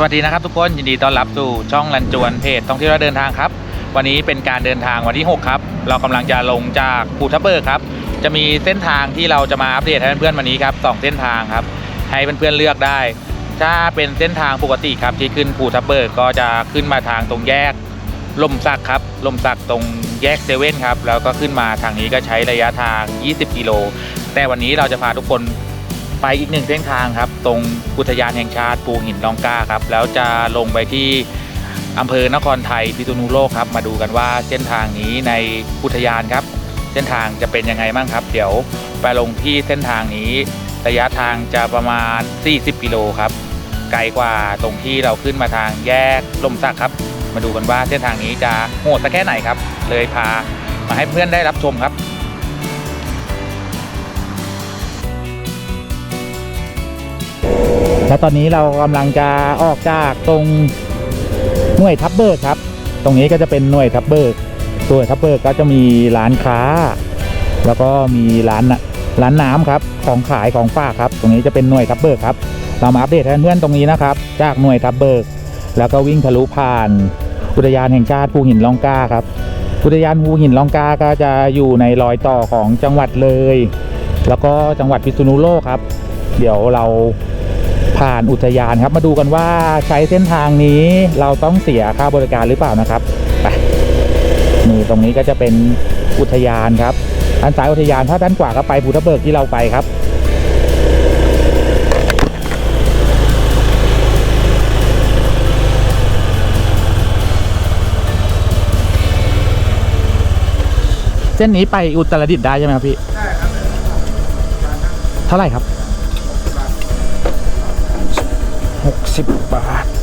สวัสดีนะครับทุกคนยินดีต้อนรับสู่ช่องลันจวนเพจท่องเที่ยวและเดินทางครับ วันนี้เป็นการเดินทางวันที่ 6 ครับ เรากำลังจะลงจากภูทับเบิกครับ จะมีเส้นทางที่เราจะมาอัปเดตให้เพื่อนๆวันนี้ครับสองเส้นทางครับ ให้เพื่อนๆเลือกได้ ถ้าเป็นเส้นทางปกติครับที่ขึ้นภูทับเบิกก็จะขึ้นมาทางตรงแยกลมสักครับลมสักตรงแยกเซเว่นครับแล้วก็ขึ้นมาทางนี้ก็ใช้ระยะทาง 20 กิโลแต่วันนี้เราจะพาทุกคน ไปอีกหนึ่งเส้นทางครับ ตรงอุทยานแห่งชาติปูหินลองกาครับ แล้วจะลงไปที่อำเภอนครไทยพิษณุโลกครับ มาดูกันว่าเส้นทางนี้ในอุทยานครับ เส้นทางจะเป็นยังไงบ้างครับ เดี๋ยวไปลงที่เส้นทางนี้ระยะทางจะประมาณ 40 กิโลครับ ไกลกว่าตรงที่เราขึ้นมาทางแยกลมสักครับ มาดูกันว่าเส้นทางนี้จะโหดสักแค่ไหนครับ เลยพามาให้เพื่อนได้รับชมครับ และตอนนี้เรากำลังจะออกจากตรงหน่วยทับเบิกครับ ตรงนี้ก็จะเป็นหน่วยทับเบิกตัวทับเบิกก็จะมีร้านค้า แล้วก็มีร้านร้านน้ำครับ ของขายของฝากครับ ตรงนี้จะเป็นหน่วยทับเบิกครับ เรามาอัปเดตให้เพื่อนๆตรงนี้นะครับ จากหน่วยทับเบิก แล้วก็วิ่งทะลุผ่าน อุทยานแห่งชาติภูหินล่องกาครับ อุทยานภูหินล่องกาก็จะอยู่ในรอยต่อของจังหวัดเลย แล้วก็จังหวัดพิษณุโลกครับ เดี๋ยวเรา ผ่านอุทยานครับ มาดูกันว่าใช้เส้นทางนี้เราต้องเสียค่าบริการหรือเปล่านะครับไปนี่ตรงนี้ก็จะเป็นอุทยานครับด้านซ้ายอุทยานถ้าด้านขวาก็ไปภูทับเบิกที่เราไปครับเส้นนี้ไปอุตรดิตถ์ได้ใช่ไหมครับพี่ ใช่ครับ เท่าไหร่ครับ หกสิบบาท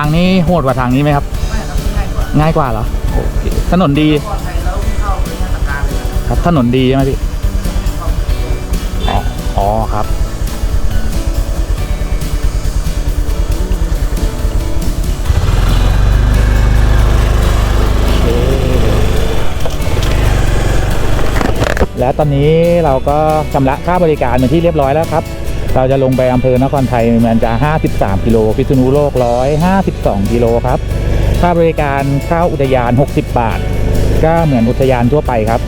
างนี้โหดกว่าทางนี้ไหมครับ ไม่ครับง่ายกว่าง่ายกว่าเหรอโอเคถนนดีปลอดภัยแล้วเข้าเป็นมาตรการเลยนะครับถนนดีใช่ไหมพี่อ๋ออ๋อครับ แล้วตอนนี้เราก็ชำระค่าบริการเป็นที่เรียบร้อยแล้วครับ เราจะลงไปอำเภอนครไทยมันจะ 53 กิโล พิษณุโลก 152 กิโลครับ ค่าบริการเข้าอุทยาน 60 บาท ก็เหมือนอุทยานทั่วไปครับ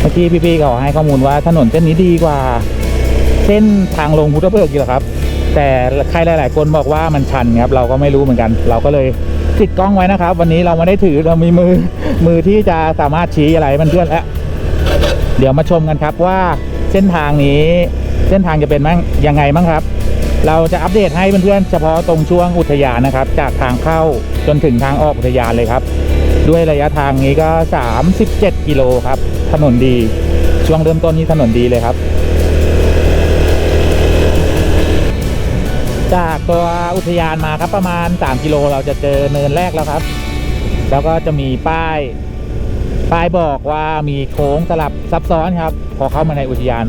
เมื่อกี้พี่ๆเขาให้ข้อมูลว่าถนนเส้นนี้ดีกว่า เส้นทางลงพุทธเบิกอีกเหรอครับ แต่ใครหลาย ๆ คนบอกว่ามันชันครับ เราก็ไม่รู้เหมือนกัน เราก็เลยติดกล้องไว้นะครับ วันนี้เราไม่ได้ถือเรามีมือมือที่จะสามารถชี้อะไรมันเพื่อนแล้วเดี๋ยวมาชมกันครับว่าเส้นทางนี้ เส้นทางจะเป็นมั่งยังไงบ้งครับ เราจะอัปเดตให้เพื่อนๆเฉพาะตรงช่วงอุทยานนะครับ จากทางเข้าจนถึงทางออกอุทยานเลยครับ ด้วยระยะทางนี้ก็ 37 กิโลครับ ถนนดี ช่วงเริ่มต้นนี้ถนนดีเลยครับ จากตัวอุทยานมาครับประมาณ 3 กิโลเราจะเจอเนินแรกแล้วครับ แล้วก็จะมีป้ายป้ายบอกว่ามีโค้งสลับซับซ้อนครับ พอเข้ามาในอุทยาน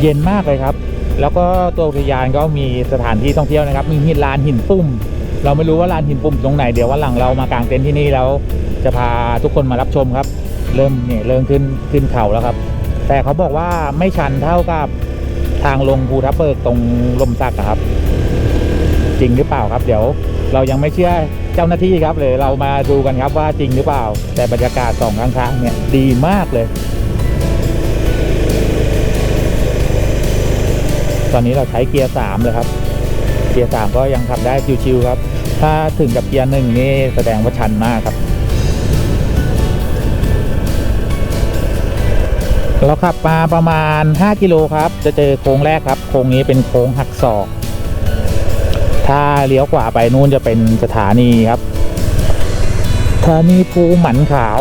เย็นมากเลยครับ แล้วก็ตัวอุทยานก็มีสถานที่ท่องเที่ยวนะครับ มีหินลานหินปุ่มเราไม่รู้ว่าลานหินปุ่มตรงไหน เดี๋ยววันหลังเรามากางเต็นท์ที่นี่แล้วจะพาทุกคนมารับชมครับ เริ่มเนี่ยเริ่มขึ้นขึ้นเขาแล้วครับ แต่เขาบอกว่าไม่ชันเท่ากับทางลงภูทับเบิกตรงลมสักอะครับ จริงหรือเปล่าครับ เดี๋ยวเรายังไม่เชื่อเจ้าหน้าที่ครับเลยเรามาดูกันครับว่าจริงหรือเปล่า แต่บรรยากาศสองข้างทางเนี่ยดีมากเลย ตอนนี้เราใช้เกียร์สามเลยครับ เกียร์สามก็ยังขับได้ชิวๆครับ ถ้าถึงกับเกียร์หนึ่งนี่แสดงว่าชันมากครับ เราขับมาประมาณ 5 กิโลครับ จะเจอโค้งแรกครับ โค้งนี้เป็นโค้งหักศอก ถ้าเลี้ยวขวาไปนู่นจะเป็นสถานีครับสถานีภูหมันขาว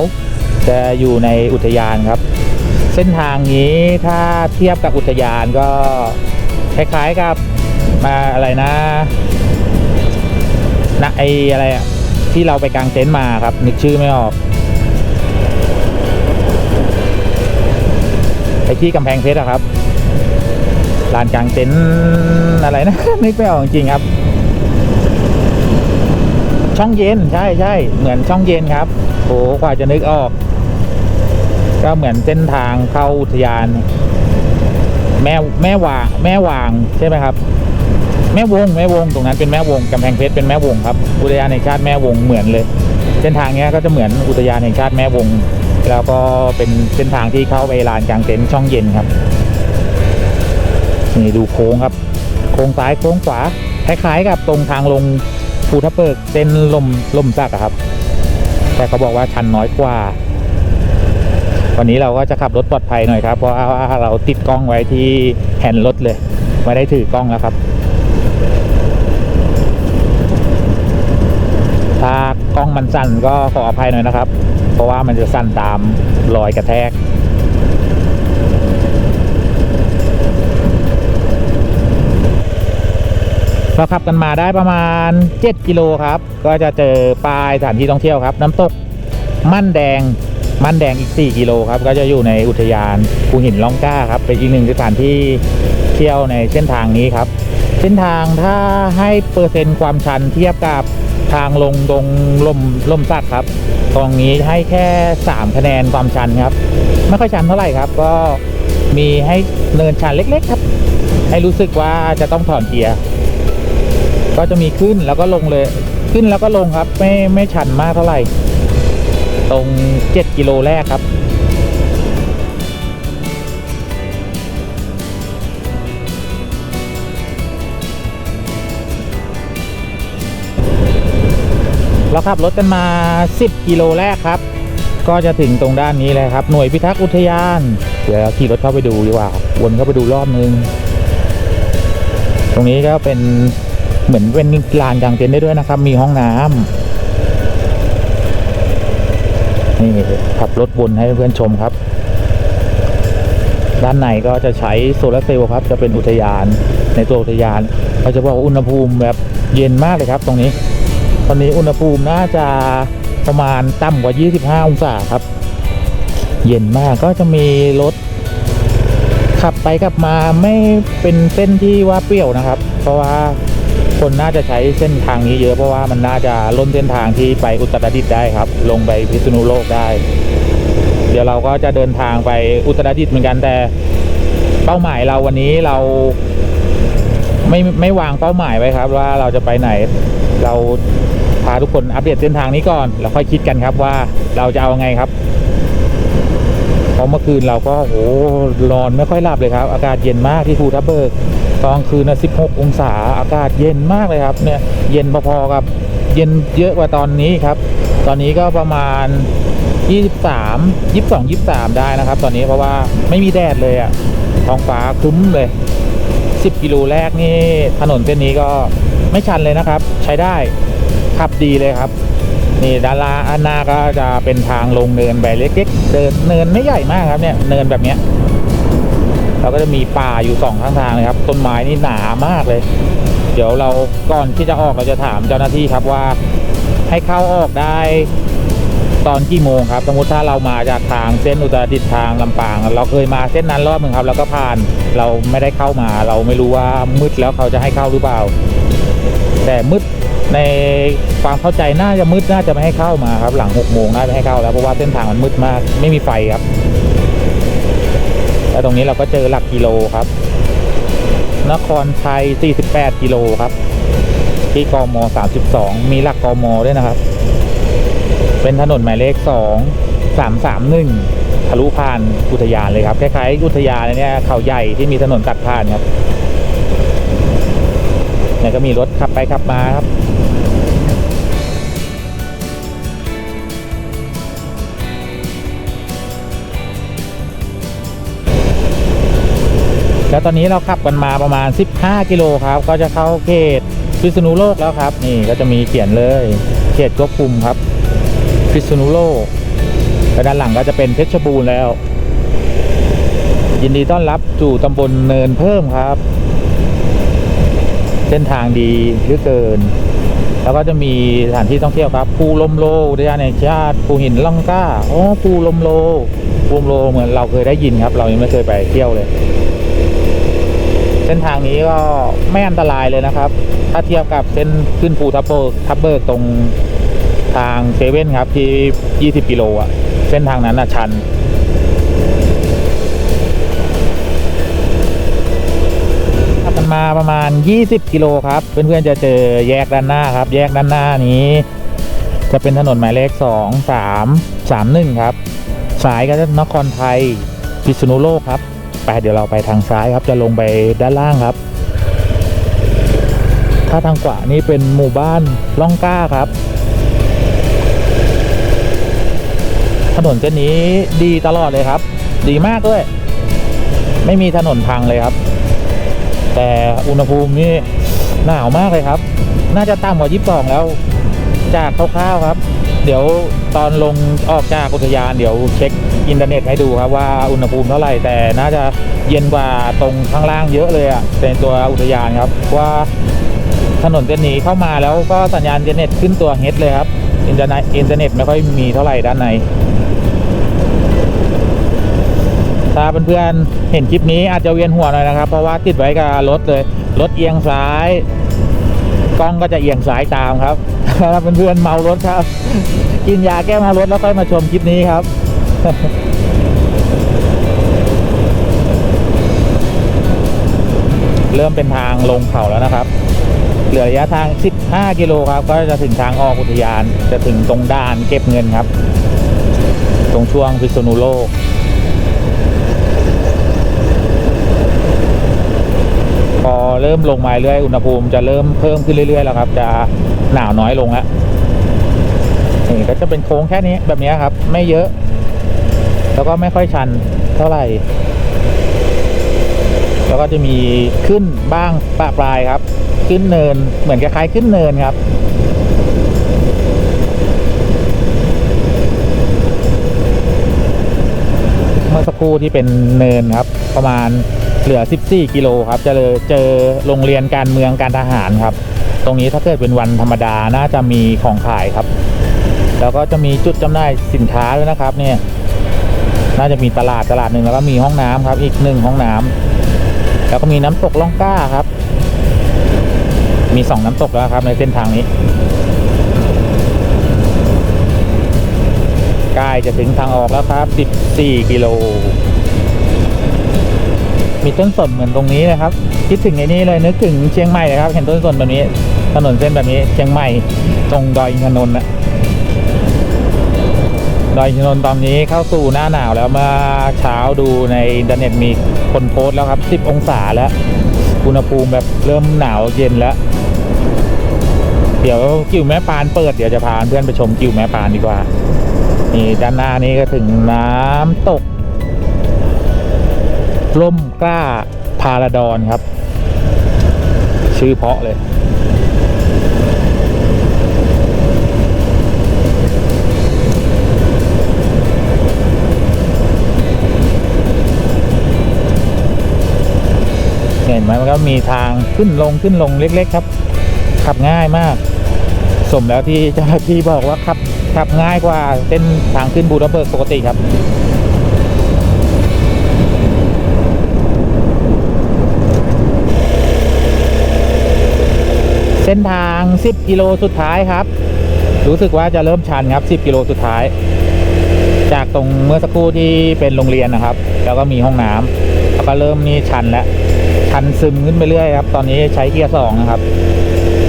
จะอยู่ในอุทยานครับ เส้นทางนี้ถ้าเทียบกับอุทยานก็ คล้ายๆกับมาอะไรนะนะไออะไรอะที่เราไปกางเต็นท์มาครับ นึกชื่อไม่ออกไอที่กำแพงเพชรอะครับลานกางเต็นท์อะไรนะ นึกไม่ออกจริงๆครับ ช่องเย็นใช่ใช่เหมือนช่องเย็นครับโหกว่าจะนึกออก ก็เหมือนเส้นทางเข้าอุทยาน แม่แม่วางแม่วางใช่ไหมครับ แม่วงแม่วงตรงนั้นเป็นแม่วงกำแพงเพชรเป็นแม่วงครับอุทยานแห่งชาติแม่วงเหมือนเลย เส้นทางเนี้ยก็จะเหมือนอุทยานแห่งชาติแม่วง แล้วก็เป็นเส้นทางที่เข้าไปลานกลางเต็นท์ช่องเย็นครับนี่ดูโค้งครับ โค้งซ้ายโค้งขวาคล้ายๆกับตรงทางลงภูทับเบิกเส้นลมลมซักครับ แต่เขาบอกว่าชันน้อยกว่า วันนี้เราก็จะขับรถปลอดภัยหน่อยครับ เพราะว่าเราติดกล้องไว้ที่แฮนด์รถเลยไม่ได้ถือกล้องแล้วครับ ถ้ากล้องมันสั่นก็ขออภัยหน่อยนะครับ เพราะว่ามันจะสั่นตามรอยกระแทกเราขับกันมาได้ประมาณ 7 กิโลครับ ก็จะเจอป้ายสถานที่ท่องเที่ยวครับ น้ำตก มั่นแดง มั่นแดงอีก 4 กิโลครับ ก็จะอยู่ในอุทยานภูหินล่องกล้าครับ เป็นอีกหนึ่งสถานที่เที่ยวในเส้นทางนี้ครับ เส้นทางถ้าให้เปอร์เซ็นต์ความชันเทียบกับทางลงตรงลมลมสักครับ ตรงนี้ให้แค่ 3 คะแนนความชันครับ ไม่ค่อยชันเท่าไหร่ครับ ก็มีให้เนินชันเล็ก ๆ ครับ ให้รู้สึกว่าจะต้องถอนเกียร์ก็จะมีขึ้นแล้วก็ลงเลย ขึ้นแล้วก็ลงครับ ไม่ไม่ชันมากเท่าไหร่ ตรง 7 กิโลแรกครับเราขับรถกันมา 10 กิโลแรกครับ ก็จะถึงตรงด้านนี้เลยครับ หน่วยพิทักษ์อุทยาน เดี๋ยวขี่รถเข้าไปดูดีกว่า วนเข้าไปดูรอบนึง ตรงนี้ก็เป็นเหมือนเป็นลานกางเต็นท์ได้ด้วยนะครับ มีห้องน้ำ นี่ขับรถวนให้เพื่อนชมครับ ด้านในก็จะใช้โซลาร์เซลล์ครับ จะเป็นอุทยานในตัวอุทยานก็จะบอกว่าอุณหภูมิแบบเย็นมากเลยครับ ตรงนี้ ตอนนี้อุณหภูมิน่าจะประมาณต่ำกว่า 25 องศาครับ เย็นมากก็จะมีรถขับไปขับมาไม่เป็นเส้นที่ว่าเปรี้ยวนะครับ เพราะว่า คนน่าจะใช้เส้นทางนี้เยอะเพราะว่ามันน่าจะล้นเส้นทางที่ไปอุตรดิตถ์ได้ครับ ลงไปพิษณุโลกได้ เดี๋ยวเราก็จะเดินทางไปอุตรดิตถ์เหมือนกันแต่ เป้าหมายเราวันนี้เรา ไม่ไม่วางเป้าหมายไว้ครับ ว่าเราจะไปไหน เราพาทุกคนอัปเดตเส้นทางนี้ก่อนแล้วค่อยคิดกันครับว่าเราจะเอาไงครับเพราะเมื่อคืนเราก็โอ้โหนอนไม่ค่อยหลับเลยครับ อากาศเย็นมากที่ภูทับเบิก ตอนคืนนะ16 องศาอากาศเย็นมากเลยครับเนี่ยเย็นพอๆกับเย็นเยอะกว่าตอนนี้ครับ ตอนนี้ก็ประมาณ 23 22 23 ได้นะครับ ตอนนี้เพราะว่าไม่มีแดดเลยอะท้องฟ้าครึ้มเลย 10 กิโลแรกนี่ถนนเส้นนี้ก็ไม่ชันเลยนะครับ ใช้ได้ขับดีเลยครับนี่ดานล่าอันนาก็จะเป็นทางลงเนินแบบเล็กๆเดินเนินไม่ใหญ่มากครับเนี่ยเนินแบบเนี้ย เราก็จะมีป่าอยู่สองข้างทางเลยครับ ต้นไม้นี่หนามากเลย เดี๋ยวเราก่อนที่จะออกเราจะถามเจ้าหน้าที่ครับว่าให้เข้าออกได้ตอนกี่โมงครับ สมมติถ้าเรามาจากทางเส้นอุตรดิตถ์ทางลำปาง เราเคยมาเส้นนั้นรอบหนึ่งครับ แล้วก็ผ่านเราไม่ได้เข้ามา เราไม่รู้ว่ามืดแล้วเขาจะให้เข้าหรือเปล่า แต่มืดในความเข้าใจน่าจะมืดน่าจะไม่ให้เข้ามาครับ หลังหกโมงน่าจะไม่ให้เข้าแล้วเพราะว่าเส้นทางมันมืดมาก ไม่มีไฟครับ แล้วตรงนี้เราก็เจอหลักกิโลครับ นครไทย48 กิโลครับ ที่กม 32 มีหลักกมด้วยนะครับ เป็นถนนหมายเลข 2 331 ทะลุผ่านอุทยานเลยครับ คล้ายๆอุทยานเลยเนี่ยเขาใหญ่ที่มีถนนตัดผ่านครับเนี่ยก็มีรถขับไปขับมาครับ แล้วตอนนี้เราขับกันมาประมาณ 15 กิโลครับ ก็จะเข้าเขตพิษณุโลกแล้วครับ นี่ก็จะมีเขียนเลยเขตควบคุมครับพิษณุโลกแล้วด้านหลังก็จะเป็นเพชรบูรณ์แล้ว ยินดีต้อนรับสู่ตำบลเนินเพิ่มครับ เส้นทางดีเหลือเกิน แล้วก็จะมีสถานที่ท่องเที่ยวครับภูลมโลอุทยานแห่งชาติภูหินล่องกล้าอ๋อภูลมโลภูลมโลเหมือนเราเคยได้ยินครับ เรายังไม่เคยไปเที่ยวเลย ส้นทางนี้ก็ไม่อันตรายเลยนะครับ ถ้าเทียบกับเส้นขึ้นภูทับเบิกทับเบิกตรงทางเซเว่นครับที่ 20 กิโลอะเส้นทางนั้นอะชันขับกันมาประมาณ 20 กิโลครับ เพื่อนๆจะเจอแยกด้านหน้าครับ แยกด้านหน้านี้ จะเป็นถนนหมายเลข 2 3 3 1 ครับ สายก็จะนครไทยพิษณุโลกครับ ไปเดี๋ยวเราไปทางซ้ายครับจะลงไปด้านล่างครับ ถ้าทางขวานี่เป็นหมู่บ้านล่องก้าครับ ถนนเส้นนี้ดีตลอดเลยครับ ดีมากด้วย ไม่มีถนนพังเลยครับ แต่อุณหภูมินี่หนาวมากเลยครับ น่าจะต่ำกว่า 22 แล้ว จากคร่าวๆครับ เดี๋ยวตอนลงออกจากอุทยานเดี๋ยวเช็คอินเทอร์เน็ตให้ดูครับว่าอุณหภูมิเท่าไหร่แต่น่าจะเย็นกว่าตรงข้างล่างเยอะเลยอะในตัวอุทยานครับว่าถนนเส้นนี้เข้ามาแล้วก็สัญญาณอินเทอร์เน็ตขึ้นตัวเฮดเลยครับอินเทอร์เน็ตอินเทอร์เน็ตไม่ค่อยมีเท่าไหร่ด้านในถ้าเพื่อนๆเห็นคลิปนี้อาจจะเวียนหัวหน่อยนะครับ เพราะว่าติดไว้กับรถเลยรถเอียงซ้าย กล้องก็จะเอียงซ้ายตามครับเพื่อนๆเมารถครับ กินยาแก้เมารถแล้วค่อยมาชมคลิปนี้ครับเริ่มเป็นทางลงเขาแล้วนะครับ เหลือระยะทาง 15 กิโลครับ ก็จะถึงทางออกอุทยาน จะถึงตรงด่านเก็บเงินครับ ตรงช่วงพิษณุโลก พอ เริ่มลงมาเรื่อยอุณหภูมิจะเริ่มเพิ่มขึ้นเรื่อยๆแล้วครับ จะหนาวน้อยลงแล้วนี่ก็จะเป็นโค้งแค่นี้แบบนี้ครับ ไม่เยอะ แล้วก็ไม่ค่อยชันเท่าไหร่ แล้วก็จะมีขึ้นบ้างปะปลายครับ ขึ้นเนินเหมือนคล้ายๆขึ้นเนินครับเมื่อสักครู่ที่เป็นเนินครับ ประมาณ เหลือ 14 กิโลครับ จะเลยเจอโรงเรียนการเมืองการทหารครับ ตรงนี้ถ้าเกิดเป็นวันธรรมดาน่าจะมีของขายครับ แล้วก็จะมีจุดจำหน่ายสินค้าด้วยนะครับ เนี่ย น่าจะมีตลาดตลาดหนึ่งแล้วก็มีห้องน้ำครับ อีกหนึ่งห้องน้ำแล้วก็มีน้ำตกล่องก้าครับ มีสองน้ำตกแล้วครับ ในเส้นทางนี้ใกล้จะถึงทางออกแล้วครับ 14 กิโล มีต้นสนเหมือนตรงนี้นะครับ คิดถึงไอ้นี่เลยนึกถึงเชียงใหม่เลยครับ เห็นต้นสนแบบนี้ถนนเส้นแบบนี้เชียงใหม่ตรงดอยอินทนนท์นะดอยอินทนนท์ตอนนี้เข้าสู่หน้าหนาวแล้วเมื่อเช้าดูในอินเทอร์เน็ตมีคนโพสต์แล้วครับ 10 องศาแล้วอุณหภูมิแบบเริ่มหนาวเย็นแล้ว เดี๋ยวกิ่วแม่ปานเปิดเดี๋ยวจะพาเพื่อนไปชมกิ่วแม่ปานดีกว่านี่ด้านหน้านี้ก็ถึงน้ำตก ร่มกล้าพาราดอนครับ ชื่อเพาะเลยเห็นไหมมันก็มีทางขึ้นลงขึ้นลงเล็ก ๆ ครับ ขับง่ายมาก สมแล้วที่เจ้าหน้าที่บอกว่าขับขับง่ายกว่าเส้นทางขึ้นบูดาเบิร์กปกติครับ ส้นทาง 10 กิโลสุดท้ายครับ รู้สึกว่าจะเริ่มชันครับ 10 กิโลสุดท้าย จากตรงเมื่อสักครู่ที่เป็นโรงเรียนนะครับ แล้วก็มีห้องน้ำแล้วก็เริ่มนี่ชันแล้ว ชันซึมขึ้นไปเรื่อยครับ ตอนนี้ใช้เกียร์สองนะครับ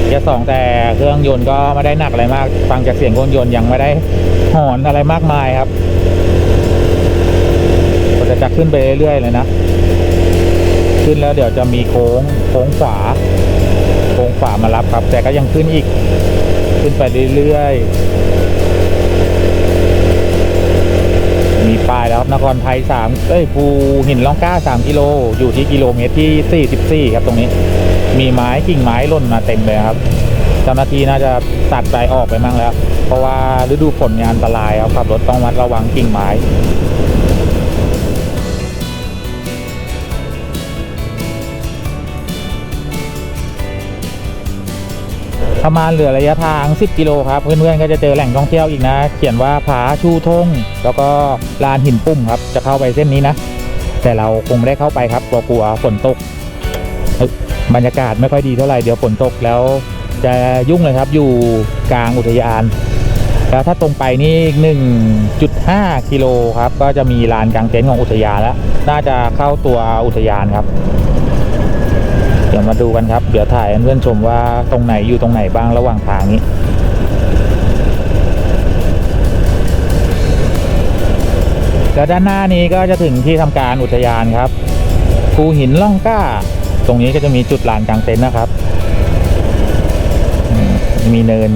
เกียร์สองแต่เครื่องยนต์ก็ไม่ได้หนักอะไรมาก ฟังจากเสียงเครื่องยนต์ยังไม่ได้หอนอะไรมากมายครับก็จะจะขึ้นไปเรื่อยๆเลยนะ ขึ้นแล้วเดี๋ยวจะมีโค้งโค้งขวา โค้งขวามารับครับ แต่ก็ยังขึ้นอีก ขึ้นไปเรื่อยๆ มีป้ายแล้วครับนครไทยสามเอ้ยภูหินล่องกล้าสามกิโล อยู่ที่กิโลเมตรที่สี่สิบสี่ครับตรงนี้ มีไม้กิ่งไม้ล่นมาเต็มเลยครับ เจ้าหน้าที่น่าจะตัดใจออกไปมั่งแล้ว เพราะว่าฤดูฝนเนี่ยอันตรายครับขับรถต้องมัดระวังกิ่งไม้ ประมาณเหลือระยะทาง 10 กิโลครับ เพื่อนๆก็จะเจอแหล่งท่องเที่ยวอีกนะ เขียนว่าผาชูธงแล้วก็ลานหินปุ่มครับ จะเข้าไปเส้นนี้นะ แต่เราคงไม่ได้เข้าไปครับกลัวๆฝนตกเอ้ยบรรยากาศไม่ค่อยดีเท่าไหร่เดี๋ยวฝนตกแล้ว จะยุ่งเลยครับอยู่กลางอุทยาน แล้วถ้าตรงไปนี่อีก1.5กิโลครับ ก็จะมีลานกลางเต็นท์ของอุทยานแล้ว น่าจะเข้าตัวอุทยานครับ เดี๋ยวมาดูกันครับ เดี๋ยวถ่ายให้เพื่อนชมว่าตรงไหนอยู่ตรงไหนบ้างระหว่างทางนี้แล้วด้านหน้านี้ก็จะถึงที่ทำการอุทยานครับภูหินล่องกล้า ตรงนี้ก็จะมีจุดลานกลางเต็นท์นะครับมมีเนิน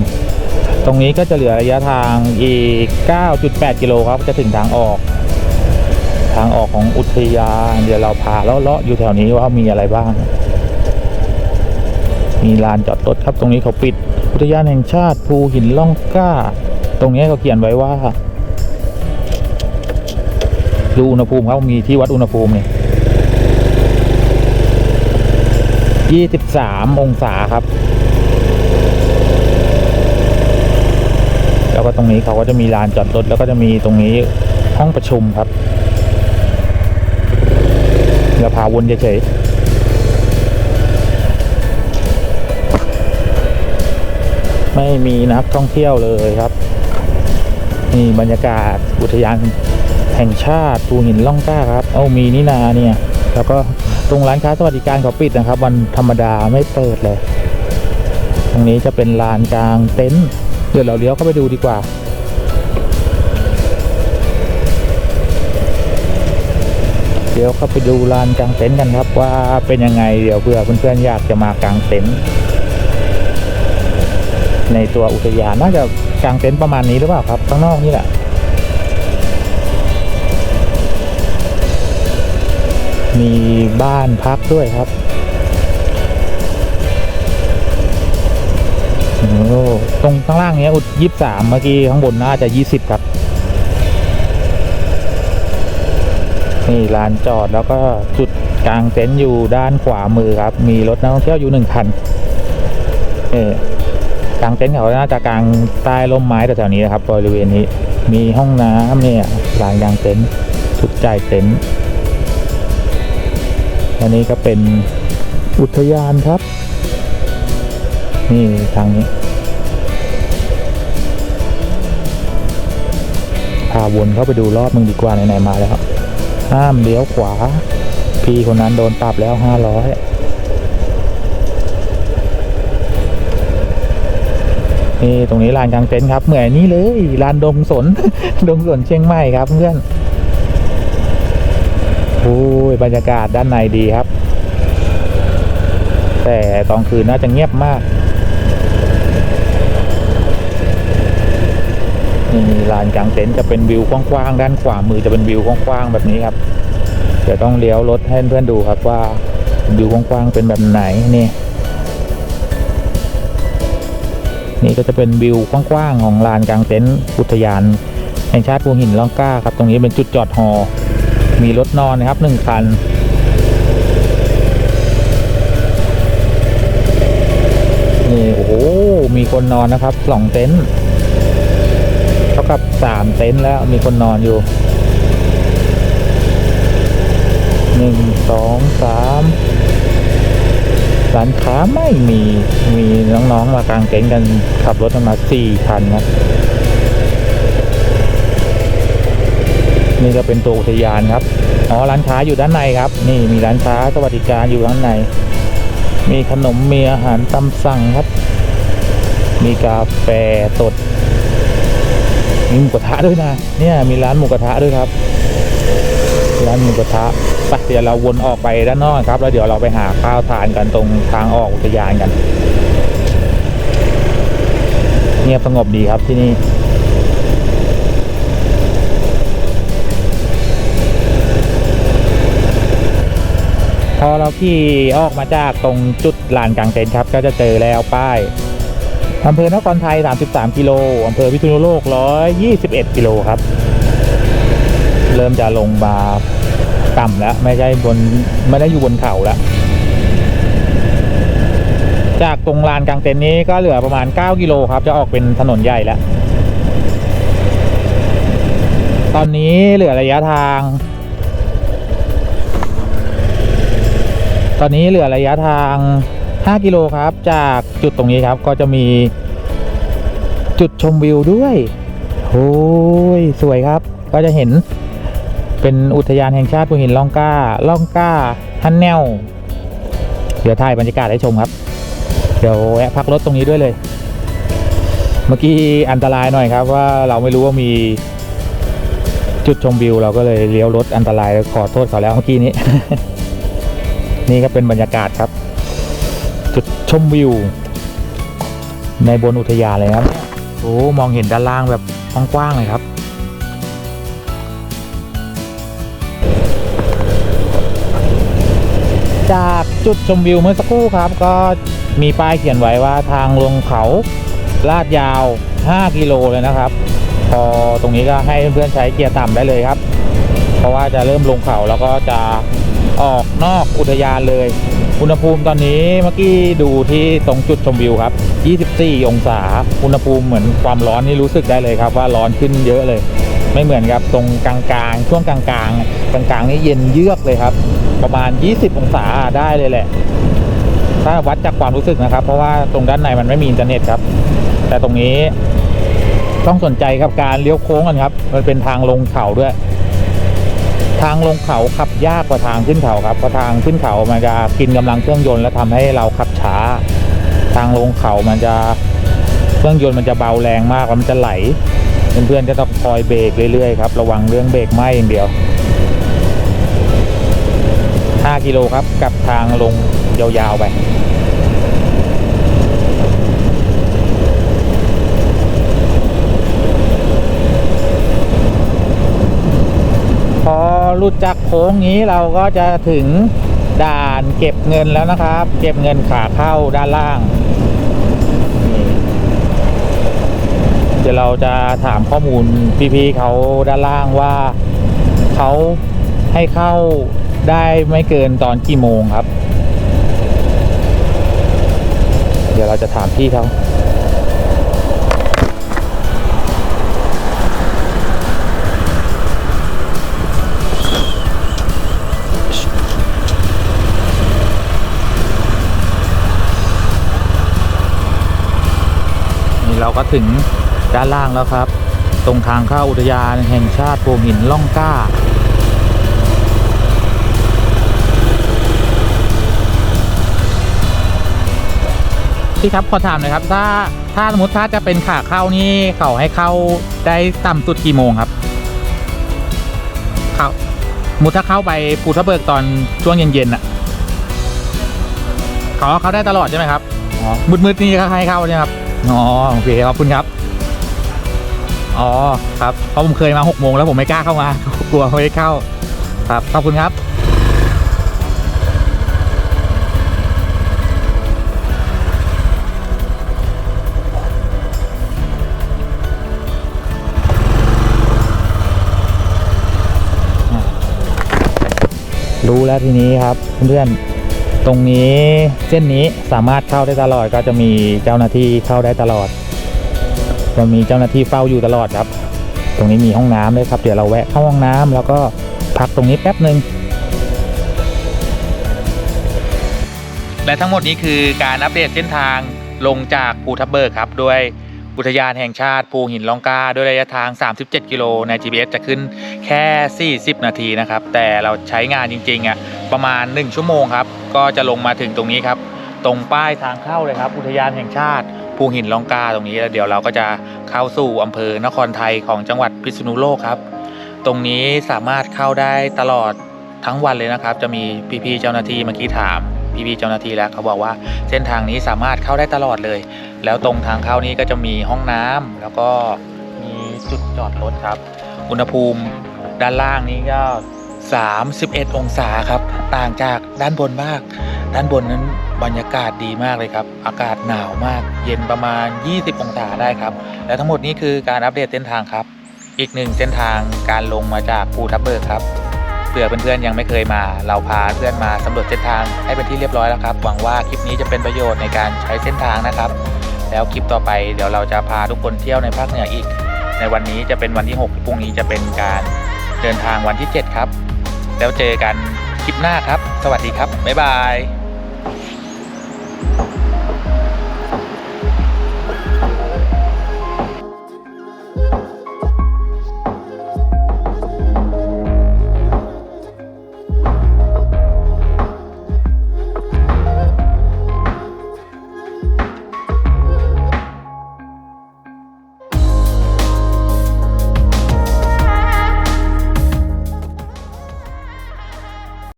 ตรงนี้ก็จะเหลือระยะทางอีก 9.8 กิโลครับ จะถึงทางออก ทางออกของอุทยาน เดี๋ยวเราพาเลาะๆอยู่แถวนี้ว่ามีอะไรบ้าง มีลานจอดรถครับ ตรงนี้เขาปิด อุทยานแห่งชาติภูหินล่องกล้า ตรงนี้เขาเขียนไว้ว่าดูอุณหภูมิครับมีที่วัดอุณหภูมิเนี่ยยี่สิบสามองศาครับ แล้วก็ตรงนี้เขาก็จะมีลานจอดรถแล้วก็จะมีตรงนี้ห้องประชุมครับเดี๋ยวพาวนเฉยๆ ไม่มีนักท่องเที่ยวเลยครับนี่บรรยากาศอุทยานแห่งชาติภูหินล่องกล้าครับ เอามีนี่นาเนี่ย แล้วก็ตรงร้านค้าสวัสดิการเขาปิดนะครับ วันธรรมดาไม่เปิดเลย ตรงนี้จะเป็นลานกลางเต็นท์เดี๋ยวเราเลี้ยวเข้าไปดูดีกว่าเดี๋ยวเข้าไปดูลานกลางเต็นท์กันครับว่าเป็นยังไงเดี๋ยวเผื่อเพื่อนๆอยากจะมากางเต็นท์ ในตัวอุทยานน่าจะกางเต็นท์ประมาณนี้หรือเปล่าครับ ข้างนอกนี่แหละมีบ้านพักด้วยครับโอ้ตรงข้างล่างเนี้ยอุดยี่สามเมื่อกี้ข้างบนน่าจะยี่สิบครับ นี่ลานจอดแล้วก็จุดกลางเต็นท์อยู่ด้านขวามือครับ มีรถนักท่องเที่ยวอยู่หนึ่งคัน เออางเต็นท์เขาน่าจะกลางใต้ร่มไม้แถวๆนี้นะครับบริเวณนี้มีห้องน้ำเนี่ยลานกลางเต็นท์จุดใจเต็นท์อันนี้ก็เป็นอุทยานครับ นี่ทางนี้พาวนเข้าไปดูรอบมึงดีกว่าไหนๆมาแล้วห้ามเลี้ยวขวา พี่คนนั้นโดนปรับแล้วห้าร้อย นี่ตรงนี้ลานกลางเต็นท์ครับเหมือนนี่เลยลานดงสน ดงสนเชียงใหม่ครับเพื่อนโอ้ยบรรยากาศด้านในดีครับ แต่ตอนคืนน่าจะเงียบมากนี่ลานกลางเต็นท์จะเป็นวิวกว้างๆด้านขวามือจะเป็นวิวกว้างๆแบบนี้ครับเดี๋ยวต้องเลี้ยวรถให้เพื่อนดูครับว่าวิวกว้างๆเป็นแบบไหนนี่ นี่ก็จะเป็นวิวกว้างๆของลานกลางเต็นท์อุทยาน แห่งชาติภูหินล่องกล้าครับ ตรงนี้เป็นจุดจอดฮอมีรถนอนนะครับหนึ่งคันนี่โอ้โหมีคนนอนนะครับสองเต็นท์เท่ากับสามเต็นท์แล้วมีคนนอนอยู่หนึ่งสองสาม ร้านค้าไม่มีมีน้องๆมากางเต็นท์กันขับรถกันมาสี่คันนะนี่ก็เป็นตัวอุทยานครับอ๋อร้านค้าอยู่ด้านในครับ นี่มีร้านค้าสวัสดิการอยู่ด้านใน มีขนมมีอาหารตามสั่งครับ มีกาแฟสดมีหมูกระทะด้วยนะ เนี่ยมีร้านหมูกระทะด้วยครับ ร้านหมูกระทะไปเดี๋ยวเราวนออกไปด้านนอกครับ แล้วเดี๋ยวเราไปหาข้าวทานกันตรงทางออกอุทยานกัน เงียบสงบดีครับที่นี่พอเราขี่ออกมาจากตรงจุดลานกลางเต็นท์ครับก็จะเจอแล้วป้ายอำเภอนครไทย 33 กิโลอำเภอพิษณุโลก 121 กิโลครับ เริ่มจะลงมาต่ำแล้ว ไม่ใช่บนไม่ได้อยู่บนเขาแล้ว จากตรงลานกลางเต็นท์นี้ก็เหลือประมาณ 9 กิโลครับ จะออกเป็นถนนใหญ่แล้ว ตอนนี้เหลือระยะทาง ตอนนี้เหลือระยะทาง 5 กิโลครับ จากจุดตรงนี้ครับก็จะมีจุดชมวิวด้วยโอ้ย สวยครับ ก็จะเห็น เป็นอุทยานแห่งชาติภูหินล่องกล้าล่องกล้าฮันแนวเดี๋ยวถ่ายบรรยากาศให้ชมครับ เดี๋ยวแวะพักรถตรงนี้ด้วยเลย เมื่อกี้อันตรายหน่อยครับว่าเราไม่รู้ว่ามีจุดชมวิว เราก็เลยเลี้ยวรถอันตรายขอโทษเขาแล้วเมื่อกี้นี้ นี่ก็เป็นบรรยากาศครับ จุดชมวิว ในบนอุทยานเลยครับโอ้มองเห็นด้านล่างแบบกว้างๆเลยครับ จากจุดชมวิวเมื่อสักครู่ครับ ก็มีป้ายเขียนไว้ว่าทางลงเขาลาดยาว 5 กิโลเลยนะครับ พอตรงนี้ก็ให้เพื่อนๆใช้เกียร์ต่ำได้เลยครับ เพราะว่าจะเริ่มลงเขาแล้วก็จะออกนอกอุทยานเลย อุณหภูมิตอนนี้เมื่อกี้ดูที่ตรงจุดชมวิวครับ 24 องศา อุณหภูมิเหมือนความร้อนนี่รู้สึกได้เลยครับ ว่าร้อนขึ้นเยอะเลย ไม่เหมือนกับตรงกลางๆ ช่วงกลางๆ กลางๆนี่เย็นเยือกเลยครับ ประมาณ 20 องศาได้เลยแหละ ถ้าวัดจากความรู้สึกนะครับ เพราะว่าตรงด้านในมันไม่มีอินเทอร์เน็ตครับ แต่ตรงนี้ต้องสนใจกับการเลี้ยวโค้งกันครับ มันเป็นทางลงเขาด้วย ทางลงเขาขับยากกว่าทางขึ้นเขาครับเพราะทางขึ้นเขามันจะกินกำลังเครื่องยนต์และทำให้เราขับช้า ทางลงเขามันจะเครื่องยนต์มันจะเบาแรงมากแล้วมันจะไหลเพื่อนๆจะต้องคอยเบรกเรื่อยๆครับระวังเรื่องเบรกไหมอย่างเดียว 5 กิโลครับกับทางลงยาวๆไปพอหลุดจากโค้งนี้เราก็จะถึงด่านเก็บเงินแล้วนะครับ เก็บเงินขาเข้าด้านล่าง เดี๋ยวเราจะถามข้อมูลพี่ๆเขาด้านล่างว่าเขาให้เข้า ได้ไม่เกินตอนกี่โมงครับ เดี๋ยวเราจะถามพี่เขานี่เราก็ถึงด้านล่างแล้วครับ ตรงทางเข้าอุทยานแห่งชาติภูหินล่องกล้า พี่ครับขอถามหน่อยครับ ถ้าถ้าสมมติถ้าจะเป็นขาเข้านี่เขาให้เข้าได้ต่ำสุดกี่โมงครับเข้าสมมุติถ้าเข้าไปภูทับเบิกตอนช่วงเย็นๆอะเขาเขาได้ตลอดใช่ไหมครับอ๋อมืดๆนี่ก็ให้เข้าใช่ไหมครับอ๋อโอเคขอบคุณครับอ๋อครับเพราะผมเคยมาหกโมงแล้วผมไม่กล้าเข้ามากลัวไม่ได้เข้า ครับขอบคุณครับ รู้แล้วทีนี้ครับเพื่อนๆตรงนี้เส้นนี้สามารถเข้าได้ตลอดก็จะมีเจ้าหน้าที่เข้าได้ตลอด จะมีเจ้าหน้าที่เฝ้าอยู่ตลอดครับ ตรงนี้มีห้องน้ำด้วยครับ เดี๋ยวเราแวะเข้าห้องน้ำแล้วก็พักตรงนี้แป๊บหนึ่งและทั้งหมดนี้คือการอัปเดตเส้นทางลงจากภูทับเบิกครับด้วย อุทยานแห่งชาติภูหินล่องกล้าด้วยระยะทาง 37 กิโลใน GPS จะขึ้นแค่ 40 นาทีนะครับ แต่เราใช้งานจริงๆอะประมาณ 1 ชั่วโมงครับ ก็จะลงมาถึงตรงนี้ครับ ตรงป้ายทางเข้าเลยครับ อุทยานแห่งชาติภูหินล่องกาตรงนี้แล้วเดี๋ยวเราก็จะเข้าสู่อำเภอนครไทยของจังหวัดพิษณุโลกครับ ตรงนี้สามารถเข้าได้ตลอดทั้งวันเลยนะครับ จะมีพี่ๆเจ้าหน้าที่เมื่อกี้ถาม พี่ๆเจ้าหน้าที่แล้วเขาบอกว่าเส้นทางนี้สามารถเข้าได้ตลอดเลย แล้วตรงทางเข้านี้ก็จะมีห้องน้ำแล้วก็มีจุดจอดรถครับ อุณหภูมิด้านล่างนี้ก็ 31 องศาครับ ต่างจากด้านบนมาก ด้านบนนั้นบรรยากาศดีมากเลยครับ อากาศหนาวมาก เย็นประมาณ 20 องศาได้ครับ และทั้งหมดนี้คือการอัปเดตเส้นทางครับ อีกหนึ่งเส้นทางการลงมาจากภูทับเบิกครับ ผื่อเพื่อนๆยังไม่เคยมา เราพาเพื่อนมาสำรวจเส้นทางให้เป็นที่เรียบร้อยแล้วครับ หวังว่าคลิปนี้จะเป็นประโยชน์ในการใช้เส้นทางนะครับ แล้วคลิปต่อไปเดี๋ยวเราจะพาทุกคนเที่ยวในภาคเหนืออีก ในวันนี้จะเป็นวันที่6พรุ่งนี้จะเป็นการเดินทางวันที่ 7 ครับ แล้วเจอกันคลิปหน้าครับ สวัสดีครับบ๊ายบาย